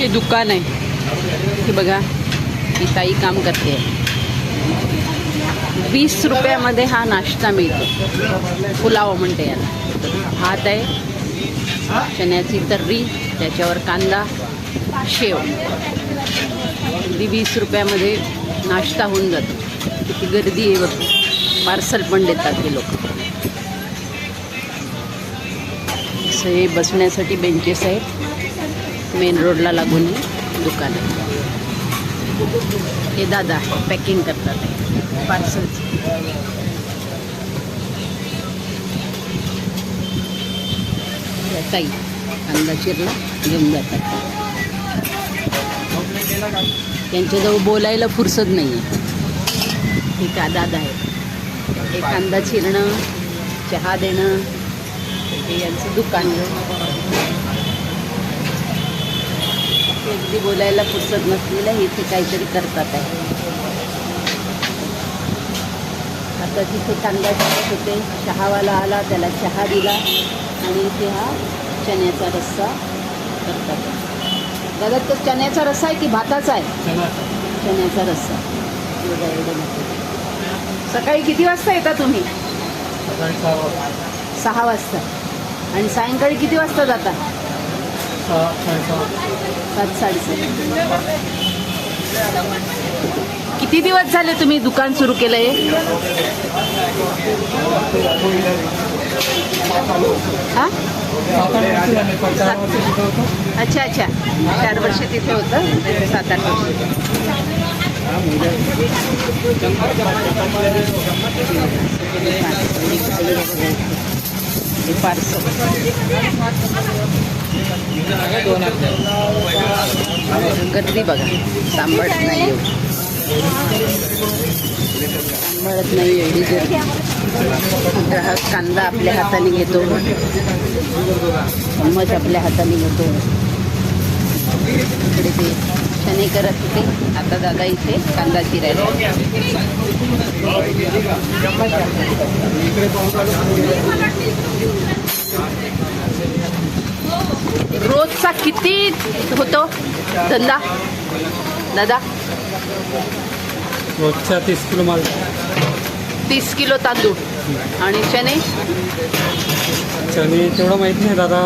हे दुकान आहे. हे बघा ही ताई काम करते. वीस रुपयामध्ये हा नाश्ता मिळतो. पुलाव म्हणते याला. भात आहे चण्याची तर्री त्याच्यावर कांदा शेव. अगदी वीस रुपयामध्ये नाश्ता होऊन जातो. किती गर्दी आहे बघ. पार्सल पण देतात हे लोक. असं हे बसण्यासाठी बेंचेस आहेत. मेन रोडला लागून हे दुकान आहे. हे दादा पॅकिंग करतात पार्सलची ताई कांदा चिरला घेऊन जातात. त्यांच्याजवळ बोलायला फुरसत नाही आहे हे का दादा आहे हे कांदा चिरणं चहा देणं हे यांचं दुकान ते अगदी बोलायला फुरसत नसलेलं हे इथे काहीतरी करतात आहे. आता तिथे कांदा चिरत होते. चहावाला आला त्याला चहा दिला आणि इथे हा चण्याचा रस्सा करतात. दादा तो चण्याचा रस्सा आहे की भाताचा आहे? चण्याचा रस्सा. एवढं मोठं. सकाळी किती वाजता येता तुम्ही? सहा वाजता. आणि सायंकाळी किती वाजता जाता? सात साडेसात. किती दिवस झाले तुम्ही दुकान सुरू केलंय? हा? अच्छा अच्छा. चार वर्ष तिथे होतं. सात आठ वर्ष. हे पार्सल. गर्दी बघा सांभाळत नाही एवढी. सांभाळत नाही एवढी गर्दी ग्राहक कांदा आपल्या हाताने घेतो. चम्मच आपल्या हाताने घेतो. इकडे ते शने करत होते. आता दादा इथे कांदा चिरायला रोजचा किती होतो धंदा? दादा? रोजच्या तीस किलो माल. तीस किलो तांदूळ. आणि चणे? चणे तेवढं माहीत नाही दादा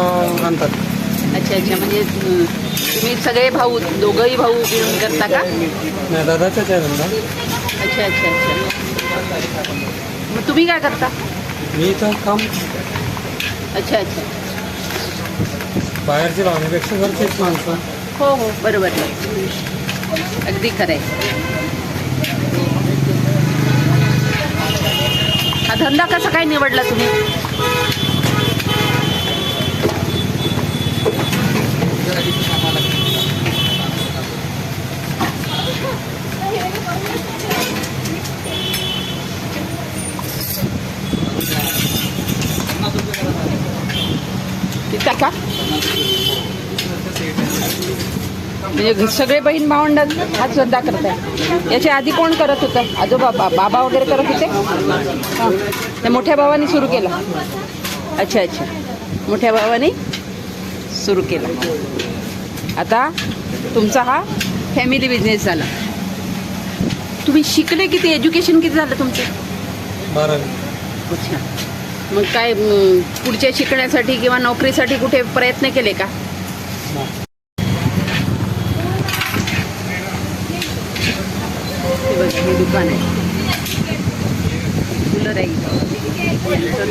आणतात. अच्छा अच्छा. म्हणजे तुम्ही सगळे भाऊ दोघंही भाऊ मिळून करता का? नाही दादाचाच आहे धंदा. अच्छा अच्छा अच्छा. मग तुम्ही काय करता? मी इथं काम अच्छा अच्छा. बाहेरचे लावण्यापेक्षा घरचेच माणसं. हो हो. बरोबर आहे. अगदी खरं आहे हा धंदा कसा काय निवडला तुम्ही? तिथं का म्हणजे सगळे बहीण भावंडात हाच धंदा आहे याच्या आधी कोण करत होतं? आजोबा बाबा वगैरे करत होते? हां. त्या मोठ्या भावाने सुरू केलं. अच्छा अच्छा. मोठ्या भावाने सुरू केलं. आता तुमचा हा फॅमिली बिझनेस झाला. तुम्ही शिकले किती? एज्युकेशन किती झालं तुमचं? बारावी. अच्छा. मग काय पुढच्या शिकण्यासाठी किंवा नोकरीसाठी कुठे प्रयत्न केले का? हे दुकान आहे.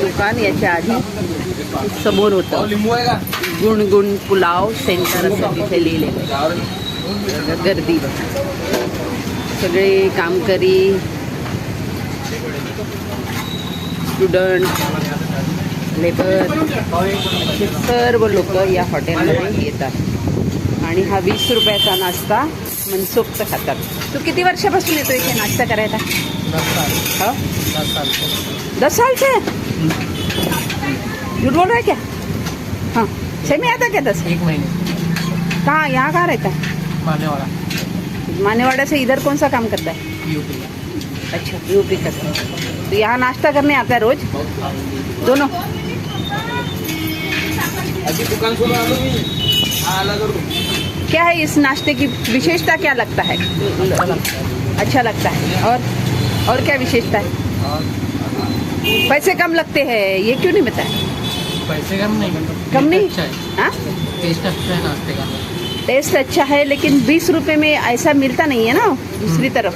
दुकान याच्या आधी समोर होतं. गुणगुण पुलाव सेंटर असं तिथे लिहिलेलं. बघा, गर्दी सगळे कामकरी स्टुडंट लेबर सर्व लोक या हॉटेलमध्ये येतात आणि हा वीस रुपयाचा नाश्ता मनसोक्त खातात. तू किती वर्षापासून येतो इथे नाश्ता करायला? हो? दस साल से झूठ बोल रहा है क्या हाँ. छः में आता क्या दस? एक महीने। कहाँ यहाँ कहाँ रहता है? माने वाला मानेवाड़ा से इधर कौन सा काम करता है? अच्छा यूपी का। तो यहाँ नाश्ता करने आता है रोज? दोनों? दुकान हा क्या है इस नाश्ते की विशेषता क्या लगता है? अच्छा लगता है। और और क्या विशेषता है? पैसे कम लगते हैं ये क्यों नहीं बताया? पैसे कम नहीं कम नहीं? अच्छा है। टेस्ट अच्छा है नाश्ते का। टेस्ट अच्छा है लेकिन बीस रुपए में ऐसा मिलता नहीं है ना दूसरी तरफ़।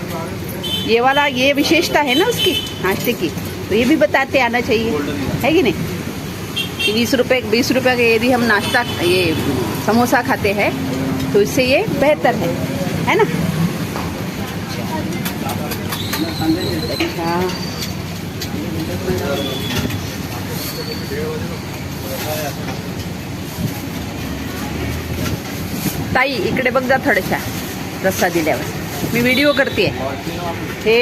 ये वाला ये विशेषता है ना उसकी नाश्ते की। तो ये भी बताते आना चाहिए। है कि नहीं? बीस रुपए बीस रुपए का यदि हम नाश्ता ये समोसा खाते हैं तो इससे ये बेहतर है। है ना? अच्छा ताई इकडे बघ जा थोड्याशा रस्ता दिल्यावर. मी व्हिडिओ करते हे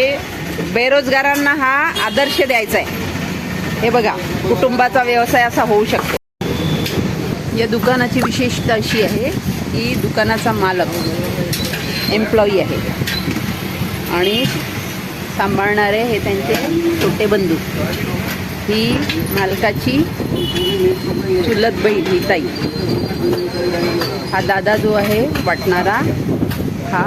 बेरोजगारांना हा आदर्श द्यायचा आहे. हे बघा कुटुंबाचा व्यवसाय असा होऊ शकतो. या दुकानाची विशेषता अशी आहे की दुकानाचा मालक एम्प्लॉई आहे. आणि सांभाळणारे हे त्यांचे छोटे बंधू. ही मालकाची चुलत बहीण ही ताई. हा दादा जो आहे वाटणारा हा.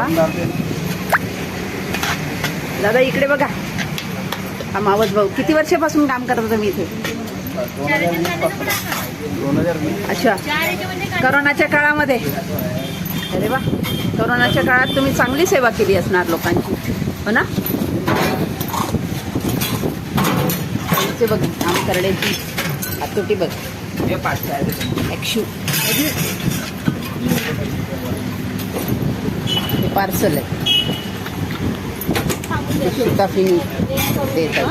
दादा इकडे बघा. हा मावस भाऊ. किती वर्षापासून काम करत होता मी इथे? अच्छा. करोनाच्या काळामध्ये. अरे वा. करोनाच्या काळात तुम्ही चांगली सेवा केली असणार लोकांची. हो ना? बघ काम करण्याची. हातोटी बघ. ॲक्शू हे पार्सल आहे. शिकाफिनी देतात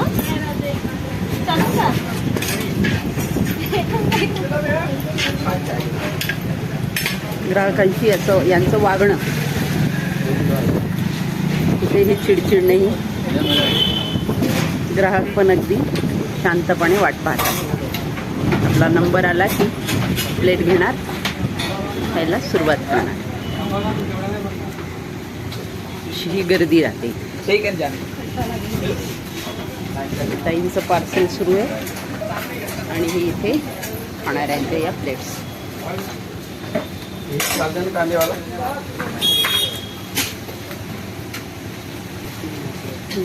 ग्राहकांशी याचं यांचं वागणं. कुठेही चिडचिड नाही. ग्राहक पण अगदी शांतपणे वाट पाहतात. आपला नंबर आला की प्लेट घेणार. खायला सुरुवात करणार. अशी ही गर्दी राहते. ताईंचं पार्सल सुरू आहे. आणि हे इथे खाणाऱ्यांच्या या plates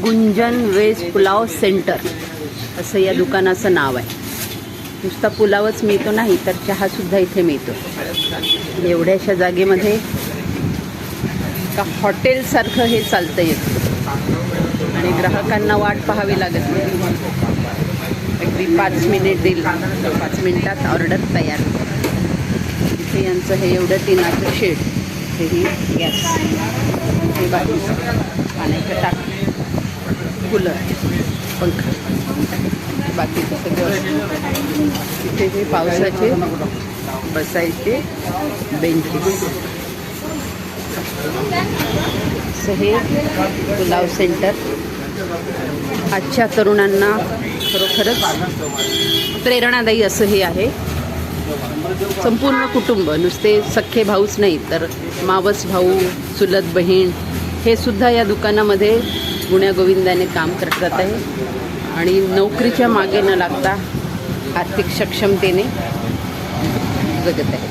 Gunjan veg pulao centre असं या दुकानाचं नाव आहे. नुसता पुलावच मिळतो नाही तर चहासुद्धा इथे मिळतो. एवढ्याशा जागेमध्ये का हॉटेलसारखं हे चालतं येतं. आणि ग्राहकांना वाट पाहावी लागत नाही. अगदी पाच मिनिट देईल. पाच मिनिटात ऑर्डर तयार इथे यांचं हे एवढं टिनाचं शेड हेही गॅस. हे बाजूचं पाण्याचं टाक कूलर पंखा. बाकीचं सगळं तिथे हे पावसाचे बसायचे बेंचेस असं हे पुलाव सेंटर आजच्या तरुणांना खरोखरच प्रेरणादायी असं हे आहे. संपूर्ण कुटुंब नुसते सख्खे भाऊच नाही तर मावस भाऊ चुलत बहीण हे सुद्धा या दुकानामध्ये गुण्यागोविंदाने काम करतात आहे. आणि नोकरीच्या मागे न लागता आर्थिक सक्षमतेने जगत आहे.